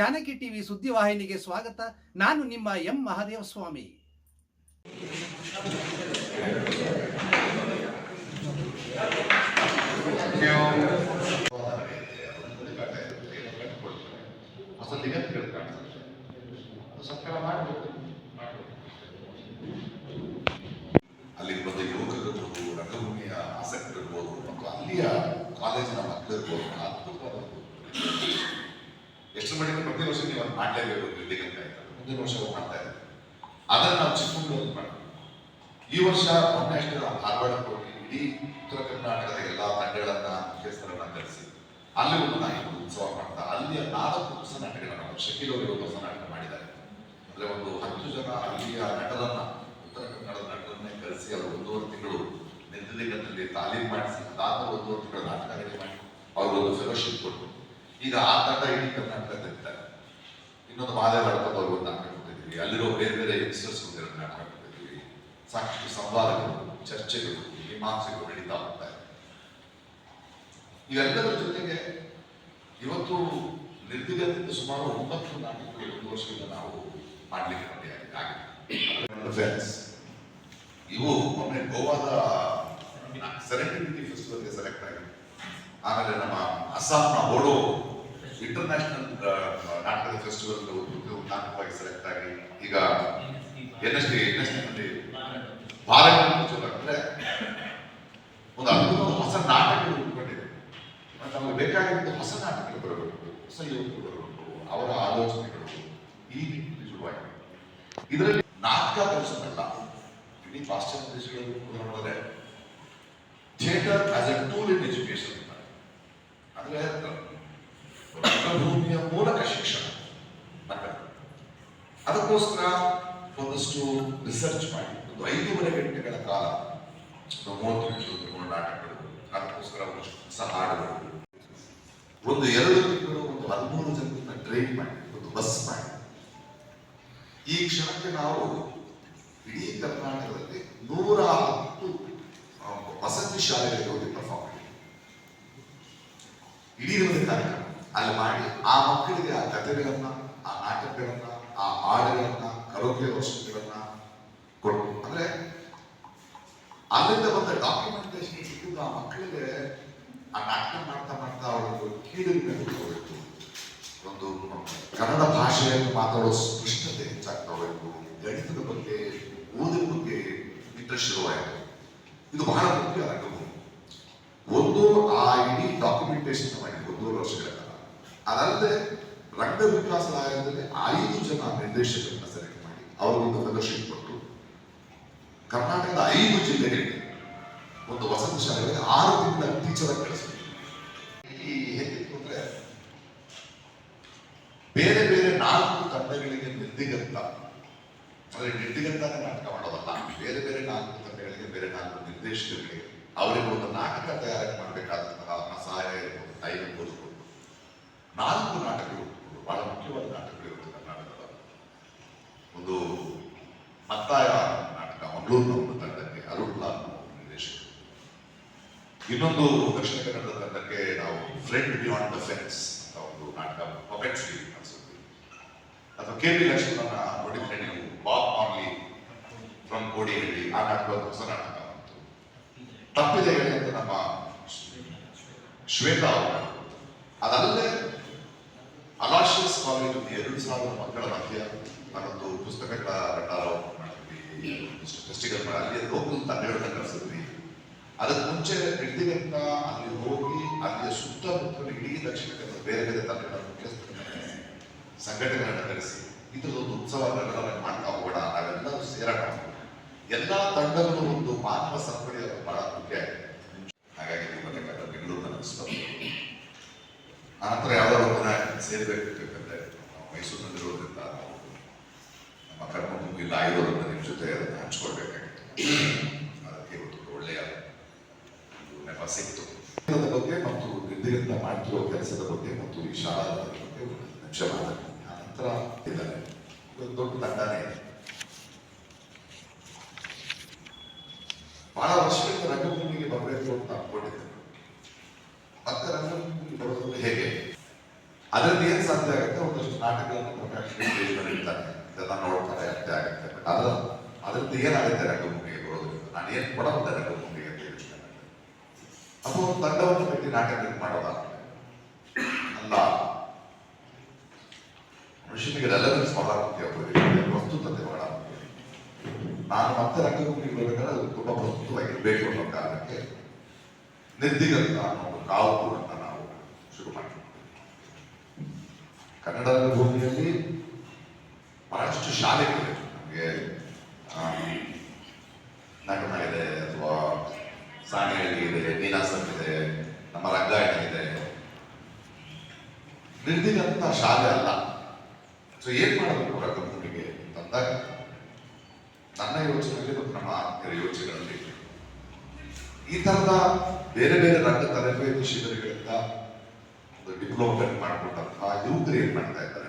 Janaki TV ಸುದ್ದಿವಾಹಿನಿಗೆ ಸ್ವಾಗತ. ನಾನು ನಿಮ್ಮ ಎಂ ಮಹಾದೇವ ಸ್ವಾಮಿ. ಹೊಸ ಲಿಗತ್ಗಳು ಕಾಣಿಸ್ತದೆ ಅದು ಸರ್ಕಾರ ಮಾಡಬೇಕು ಅಲ್ಲಿ ಬಂದ ಯುವಕರಿರ್ಬೋದು, ರಂಗಭೂಮಿಯ ಆಸಕ್ತರಿರ್ಬೋದು, ಮತ್ತು ಅಲ್ಲಿಯ ಕಾಲೇಜಿನ ಮಕ್ಕಳಿರ್ಬೋದು ಮಟ್ಟಿಗೆ ಪ್ರತಿ ವರ್ಷ ನೀವು ಅದು ಮಾಡಲೇಬೇಕು ಅಂತ ಆಯ್ತು. ಮುಂದಿನ ವರ್ಷ ಮಾಡ್ತಾ ಇದ್ದಾರೆ. ಅದನ್ನು ನಾವು ಚಿಕ್ಕಮಗಳೂರು ಮಾಡ್ತೀವಿ. ಈ ವರ್ಷ ಮೊನ್ನೆ ಅಷ್ಟೇ ನಾವು ಧಾರವಾಡಕ್ಕೆ ಹೋಗಿ ಇಡೀ ಉತ್ತರ ಕರ್ನಾಟಕದ ಎಲ್ಲ ತಂಡಗಳನ್ನ ಮುಖ್ಯಸ್ಥರನ್ನ ಕರೆಸಿ, ಅಲ್ಲಿ ಒಂದು ನಾಯಿ ಉತ್ಸವ ಮಾಡ್ತಾ ಅಲ್ಲಿಯ ನಾಲ್ಕು ಹೊಸ ನಾಟಕಗಳನ್ನ ಶಕೀಲ್ ಅವರು ಹೊಸ ನಾಟಕ ಮಾಡಿದ್ದಾರೆ. ಅಂದ್ರೆ ಒಂದು ಹತ್ತು ಜನ ಅಲ್ಲಿಯ ನಟರನ್ನ, ಉತ್ತರ ಕನ್ನಡದ ನಟರನ್ನೇ ಕರೆಸಿ ಅವರು ಒಂದೂವರೆ ತಿಂಗಳು ನಿರ್ದೇಶಕದಲ್ಲಿ ತಾಲೀಮ್ ಮಾಡಿಸಿ ಅದಾದ ಒಂದೂವರೆ ತಿಂಗಳ ನಾಟಕ ರೆಡಿ ಮಾಡಿ ಅವ್ರಿಗೊಂದು ಫೆಲೋಶಿಪ್ ಕೊಟ್ಟು ಈಗ ಆ ತಂಡ ಇಡೀ ಕರ್ನಾಟಕದಲ್ಲಿದ್ದಾರೆ ಇನ್ನೊಂದು ಮಾದೇವ ಪದವರು ಒಂದು ಅಲ್ಲಿರೋ ಬೇರೆ ಬೇರೆ ಯಂಗ್ಸ್ಟರ್ಸ್ ಒಂದು ನಾಟಕ ಸಾಕಷ್ಟು ಸಂವಾದಗಳು, ಚರ್ಚೆಗಳು ಮೀಮಾಂಸೆಗಳು ನಡೀತಾ ಹೋಗ್ತಾ ಇದೆ. ಇವೆಲ್ಲದರ ಜೊತೆಗೆ ಇವತ್ತು ನಿರ್ದಿಗದಿಂದ ಸುಮಾರು ಒಂಬತ್ತು ನಾಟಕಗಳು ಒಂದು ವರ್ಷದಿಂದ ನಾವು ಮಾಡಲಿಕ್ಕೆ ಆಗಿದೆ. ಇವು ಒಮ್ಮೆ ಗೋವಾದ ಸೆಲೆಕ್ಟಿವಿಟಿ ಫೆಸ್ಟಿವಲ್ಗೆ ಸೆಲೆಕ್ಟ್ ಆಗಿದೆ ಆಮೇಲೆ ನಮ್ಮ ಅಸ್ಸಾಂನ ಬೋಡೋ ಇಂಟರ್ನ್ಯಾಷನಲ್ ನಾಟಕದ ಫೆಸ್ಟಿವಲ್ ನಾಟಕವಾಗಿ ಸೆಲೆಕ್ಟ್ ಆಗಿ ಈಗ N S T N S ಅಂದ್ರೆ ಒಂದು ಅದ್ಭುತ ಹೊಸ ನಾಟಕಗಳು ಉಟ್ಕೊಂಡಿದೆ ಮತ್ತು ನಮಗೆ ಬೇಕಾಗಿದ್ದು ಹೊಸ ನಾಟಕಗಳು ಬರಬೇಕು, ಹೊಸ ಯುವಕರು ಬರಬೇಕು, ಅವರ ಆಲೋಚನೆಗಳು ಈ ನಿಟ್ಟಿನಲ್ಲಿ ಶುರುವಾಗಿದೆ. ಇದರಲ್ಲಿ ನಾಟಕ ಕೆಲಸದಲ್ಲ ಇಡೀ ಪಾಶ್ಚಾತ್ಯ ದೇಶಗಳಲ್ಲಿ ಕೂಡ ನೋಡಿದ್ರೆ theatre as a tool in education ಅಂದ್ರೆ ರಂಗಭೂಮಿಯ ಮೂಲಕ ಶಿಕ್ಷಣ ನಾಟಕ ಅದಕ್ಕೋಸ್ಕರ ಒಂದಷ್ಟು ರಿಸರ್ಚ್ ಮಾಡಿ. ಒಂದು ಐದೂವರೆ ಗಂಟೆಗಳ ಕಾಲ ಮೂವತ್ತು ನಿಮಿಷದ ಮೂರು ನಾಟಕಗಳು, ಅದಕ್ಕೋಸ್ಕರ ಒಂದಷ್ಟು ಹಾಡುಗಳು ಒಂದು ಎರಡು ತಿಂಗಳು ಒಂದು ಹದಿಮೂರು ಜನರನ್ನ ಟ್ರೈನ್ ಮಾಡಿ, ಒಂದು ಬಸ್ ಮಾಡಿ. ಈ ಕ್ಷಣಕ್ಕೆ ನಾವು ಇಡೀ ಕರ್ನಾಟಕದಲ್ಲಿ ನೂರ ಹತ್ತು ವಸತಿ ಶಾಲೆಗಳಿಗೆ ಹೋಗಿ ಪರ್ಫಾರ್ಮ್ ಮಾಡಿ ಇಡೀ ಒಂದು ಕಾರ್ಯಕ್ರಮ. ಅಲ್ಲಿ ಮಾಡಿ ಆ ಮಕ್ಕಳಿಗೆ ಆ ಕಥೆಗಳನ್ನ ವಸ್ತುಗಳನ್ನ ವರ್ಷಗಳನ್ನ ಕೊಟ್ಟು ಅಂದ್ರೆ ಅಲ್ಲಿಂದ ಬಂದ ಡಾಕ್ಯುಮೆಂಟೇಶನ್ ಸಿಕ್ಕಿದ್ದು ಆ ಮಕ್ಕಳಿಗೆ ಆ ನಾಟಕ ಮಾಡ್ತಾ ಮಾಡ್ತಾ ಅವರು ಕೀಳಿನ ಹೋಗಬೇಕು ಒಂದು ಕನ್ನಡ ಭಾಷೆಯನ್ನು ಮಾತಾಡೋ ಸ್ಪಷ್ಟತೆ ಹೆಚ್ಚಾಗ್ತಾ ಹೋಗ್ಬೇಕು ಗಣಿತದ ಬಗ್ಗೆ, ಓದಿನ ಬಗ್ಗೆ ಇಂಟ್ರೆಸ್ಟ್ ಶುರುವಾಯಿತು. ಇದು ಬಹಳ ಮುಖ್ಯ ಆಗಬಹುದು ಒಂದು ಆ ಇಡೀ ಡಾಕ್ಯುಮೆಂಟೇಶನ್ ಮಾಡಿ ಒಂದೂವರೆ ವರ್ಷಗಳ ಕಾಲ. ಅದಲ್ಲದೆ ರಂಗ ವಿಕಾಸ ಆಯೋಗದಲ್ಲಿ ಐದು ಜನ ನಿರ್ದೇಶಕರನ್ನ ಅವರಿಗೊಂದು ಫೆಲೋಶಿಪ್ ಕೊಟ್ಟು ಕರ್ನಾಟಕದ ಐದು ಜಿಲ್ಲೆಗಳಿಗೆ ಒಂದು ವಸತಿ ಶಾಲೆಗಳಿಗೆ ಆರು ತಿಂಗಳ ಟೀಚರ್ ಕಳಿಸ್ಬೇಕು ಈ ಹೇಗಿತ್ತು ಬೇರೆ ಬೇರೆ ನಾಲ್ಕು ತಂಡಗಳಿಗೆ ನಿರ್ದಿಗಂತ ಅಂದ್ರೆ ನಿರ್ದಿಗಂತ ನಾಟಕ ಮಾಡೋದಲ್ಲ, ಬೇರೆ ಬೇರೆ ನಾಲ್ಕು ತಂಡಗಳಿಗೆ, ಬೇರೆ ನಾಲ್ಕು ನಿರ್ದೇಶಕರಿಗೆ ಅವರಿಗೆ ಒಂದು ನಾಟಕ ತಯಾರಿ ಮಾಡಬೇಕಾದಂತಹ ಸಹಾಯ ಇರ್ಬೋದು ಟೈಮ್ ನಾಲ್ಕು ನಾಟಕಗಳು ಬಹಳ ಮುಖ್ಯವಾದ ನಾಟಕಗಳು ಇರುತ್ತೆ ಕರ್ನಾಟಕದ ಒಂದು ಮತ್ತಾಯ ಮಂಗಳೂರಿನ ಒಂದು ತಂಡಕ್ಕೆ, ಅರುಣ್ ಲಾಲ್ ನಿರ್ದೇಶಕ. ಇನ್ನೊಂದು ದಕ್ಷಿಣ ಕನ್ನಡದ ತಂಡಕ್ಕೆ ನಾವು ಫ್ರೆಂಡ್ ಬಿಯಾಂಡ್ ದ ಫೆನ್ಸ್ ಅಂತ ಒಂದು ನಾಟಕ ಪಪೆಟ್ರಿ ಅನ್ಸುತ್ತೆ. ಅಥವಾ ಕೆ ಪಿ ಲಕ್ಷ್ಮಣ ನೋಡಿದ್ರೆ ನೀವು ಬಾಬ್ ಮಾರ್ಲಿ ಫ್ರಮ್ ಕೋಡಿಹಳ್ಳಿ ಆ ನಾಟಕ ಹೊಸ ನಾಟಕ ಬಂತು. ತಪ್ಪಿದೆ ಹೇಳಿ ಅಂತ ನಮ್ಮ ಶ್ವೇತಾ ಅವರು ಅದಲ್ಲದೆ ಅಲಾಶಿಯಸ್ ಕಾಲೇಜ್ ಎರಡು ಸಾವಿರ ಮಕ್ಕಳ ಮಧ್ಯ ನಾನೊಂದು ಪುಸ್ತಕಗಳ ಭಂಡಾರ ಮಾಡಿದ್ವಿ ಫೆಸ್ಟಿವಲ್ ಮಾಡಿ ಅಲ್ಲಿ ಲೋಕಲ್ ತಂಡಗಳನ್ನ ಕರೆಸಿದ್ವಿ. ಅದಕ್ಕೆ ಮುಂಚೆ ಹಿಡಿದಿಗಂತ ಅಲ್ಲಿ ಹೋಗಿ ಅಲ್ಲಿಯ ಸುತ್ತಮುತ್ತಲ ಇಡೀ ದಕ್ಷಿಣ ಕನ್ನಡ ಬೇರೆ ಬೇರೆ ತಂಡಗಳ ಮುಖ್ಯಸ್ಥರನ್ನ ಸಂಘಟನೆಗಳನ್ನು ಕರೆಸಿ ಇದರದೊಂದು ಉತ್ಸವ ನಗರವನ್ನು ಮಾಡ್ತಾ ಹೋಗೋಣ, ನಾವೆಲ್ಲರೂ ಸೇರೋಣ ಎಲ್ಲಾ ತಂಡಗಳು ಒಂದು ಮಾನವ ಸರಪಳಿ ಅದು ಬಹಳ ಮುಖ್ಯ. ಹಾಗಾಗಿ ನೀವು ಬರ್ಬೇಕಾದ್ರೆ ಬೆಂಗಳೂರಿನ ಅನಿಸ್ತಾರೆ ಆನಂತರ ಯಾವ್ದಾದ್ರು ಸೇರ್ಬೇಕು ನಾವು ಮೈಸೂರಿನಲ್ಲಿರೋದ್ರಿಂದ ನಾವು ನಮ್ಮ ಕರ್ಮಭೂಮಿ ಇಲ್ಲ ಆಗಿರೋದ್ರಿಂದ ನಿಮ್ಮ ಜೊತೆ ಅದನ್ನು ಹಂಚ್ಕೊಳ್ಬೇಕಾಗಿತ್ತು ಅದಕ್ಕೆ ಇವತ್ತು ಒಳ್ಳೆಯ ಒಂದು ನೆಪ ಸಿಕ್ತು ಬಗ್ಗೆ ಮತ್ತು ನಿರ್ದಿರಿಂದ ಮಾಡ್ತಿರೋ ಕೆಲಸದ ಬಗ್ಗೆ ಮತ್ತು ಈ ಶಾಲಾದ ಬಗ್ಗೆ ಒಂದು ನಿಮಿಷ ಆನಂತರ ಇದ್ದಾರೆ ಇದೊಂದು ದೊಡ್ಡ ತಂಡನೇ ಇದೆ ಬಹಳ ವರ್ಷಗಳಿಂದ ರಂಗಭೂಮಿಗೆ ಬರಬೇಕು ಅಂತ ಮತ್ತೆ ಹೇಗೆ ಅದರಲ್ಲಿ ಏನ್ ಸಾಧ್ಯ ಆಗುತ್ತೆ ಒಂದಷ್ಟು ನಾಟಕಗಳನ್ನು ಪ್ರಕಾಶ್ ಸ್ಟೇಜ್ ಮೇಲೆ ಇದನ್ನ ನೋಡ್ತಾರೆ ಅರ್ಥ ಆಗುತ್ತೆ ಬಟ್ ಅದರ ಅದರದ್ದು ಏನಾಗುತ್ತೆ ನಾನು ಏನು ಕೊಡಬಲ್ಲೆ ಮುಂದೆ ಅಂತ ಹೇಳ್ತೀನಿ ಅದು ಒಂದು ತಂಡವನ್ನು ಕಟ್ಟಿ ನಾಟಕ ಮಾಡೋದ? ಅಲ್ಲ. ಮನುಷ್ಯನಿಗೆ ರೆಲೆವೆನ್ಸ್ ಬಹಳ ಮುಖ್ಯ ಪ್ರಸ್ತುತತೆ ಬಹಳ ನಾನು ಮತ್ತೆ ರಂಗಭೂಮಿಗೆ ಬರಬೇಕಾದ್ರೆ ಅದು ತುಂಬಾ ಪ್ರಸ್ತುತವಾಗಿರ್ಬೇಕು ಅನ್ನೋ ಕಾರಣಕ್ಕೆ ನಿರ್ದಿಗಂತ ಅನ್ನೋ ಕಾವು ಅಂತ ನಾವು ಶುರು ಮಾಡಿದ್ವಿ ಕನ್ನಡ ರಂಗಭೂಮಿಯಲ್ಲಿ ಬಹಳಷ್ಟು ಶಾಲೆಗಳಿವೆ ನಮಗೆ ನಟನ ಇದೆ ಅಥವಾ ಸಾಣೆಹಳ್ಳಿ ಇದೆ ನೀನಾಸಂ ಇದೆ, ನಮ್ಮ ರಂಗಾಯಣ ಇದೆ. ನಿರ್ದಿಗಂತ ಶಾಲೆ ಅಲ್ಲ. ಸೊ ಏನ್ ಮಾಡಬೇಕು ರಂಗಭೂಮಿಗೆ ಅಂತಂದಾಗ ನನ್ನ ಯೋಚನೆಯಲ್ಲಿ ಮತ್ತು ನಮ್ಮ ಆತ್ಮೀಯರ ಯೋಚನೆಗಳಲ್ಲಿ ಈ ತರದ ಬೇರೆ ಬೇರೆ ರಂಗ ತರಬೇತಿ ಶಿಬಿರಗಳಿಂದ ಒಂದು ಡಿಪ್ಲೊಮೆಂಟ್ ಮಾಡಿಕೊಂಡಂತಹ ಯುವಕರು ಏನ್ ಮಾಡ್ತಾ ಇದ್ದಾರೆ?